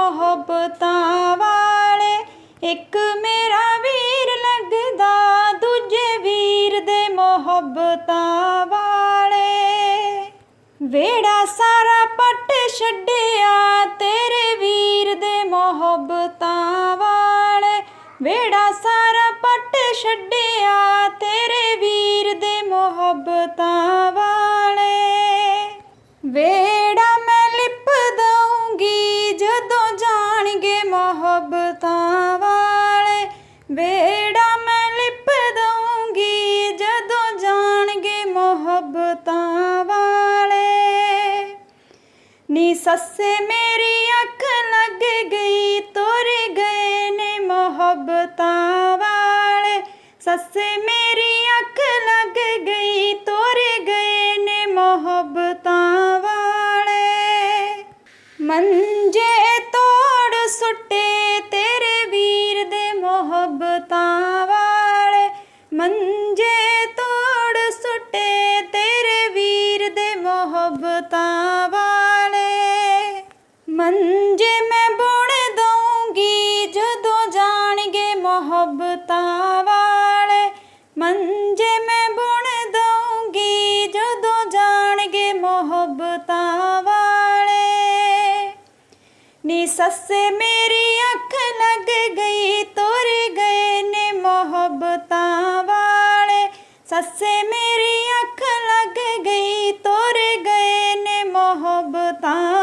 ਮੁਹੱਬਤਾਂ ਵਾਲੇ, ਇੱਕ ਮੇਰਾ ਵੀਰ ਲੱਗਦਾ, ਦੂਜੇ ਵੀਰ ਦੇ ਮੁਹੱਬਤਾਂ ਵਾਲੇ। ਵੇੜਾ ਸਾਰਾ ਪੱਟ ਛੱਡਿਆ, ਤੇਰੇ ਵੀਰ ਦੇ ਮੁਹੱਬਤਾਂ ਵਾਲੇ। ਵੇੜਾ ਸਾਰਾ ਪੱਟ ਛੱਡਿਆ, ਤੇਰੇ ਵੀਰ ਦੇ ਮੁਹੱਬਤਾਂ ਵਾਲੇ। ਵੇ ਦਊਂਗੀ ਜਦੋਂ ਜਾਣਗੇ ਮੁਹੱਬਤਾਂ ਵਾਲੇ ਵੇੜਾ ਮੈਂ ਲਿਪ ਦਊਂਗੀ। ਜਦੋਂ ਜਾਣਗੇ ਮੁਹੱਬਤਾਂ ਵਾਲੇ, ਨੀ ਸੱਸੇ ਮੇਰੀ ਅੱਖ ਲੱਗ ਗਈ, ਤੁਰ ਗਏ ਨੇ ਮੁਹੱਬਤਾਂ ਵਾਲੇ। ਸੱਸੇ ਮੇਰੀ ਅੱਖ ਲੱਗ ਗਈ, ਤੁਰ ਗਏ ਨੇ ਮੁਹੱਬਤਾਂ ਵਾਲੇ। ਮੰਜੇ ਤੋੜ ਤੇਰੇ ਵੀਰ ਦੇ ਮੁਹੱਬਤਾਂ ਵਾਲੇ। ਮੰਜੇ ਤੋੜ ਸੁੱਟੇ ਤੇਰੇ ਵੀਰ ਦੇ ਮੁਹੱਬਤਾਂ ਵਾਲੇ। ਮੰਜੇ ਮੈਂ ਬੁਣ ਦਊਂਗੀ ਜਦੋਂ ਜਾਣਗੇ ਮੁਹੱਬਤਾਂ ਵਾਲੇ। ਮੰਜੇ ਸੱਸੇ ਮੇਰੀ ਅੱਖ ਲੱਗ ਗਈ, ਤੁਰ ਗਏ ਨੇ ਮੁਹੱਬਤਾਂ ਵਾਲੇ। ਸੱਸੇ ਮੇਰੀ ਅੱਖ ਲੱਗ ਗਈ, ਤੁਰ ਗਏ ਨੇ ਮੁਹੱਬਤਾਂ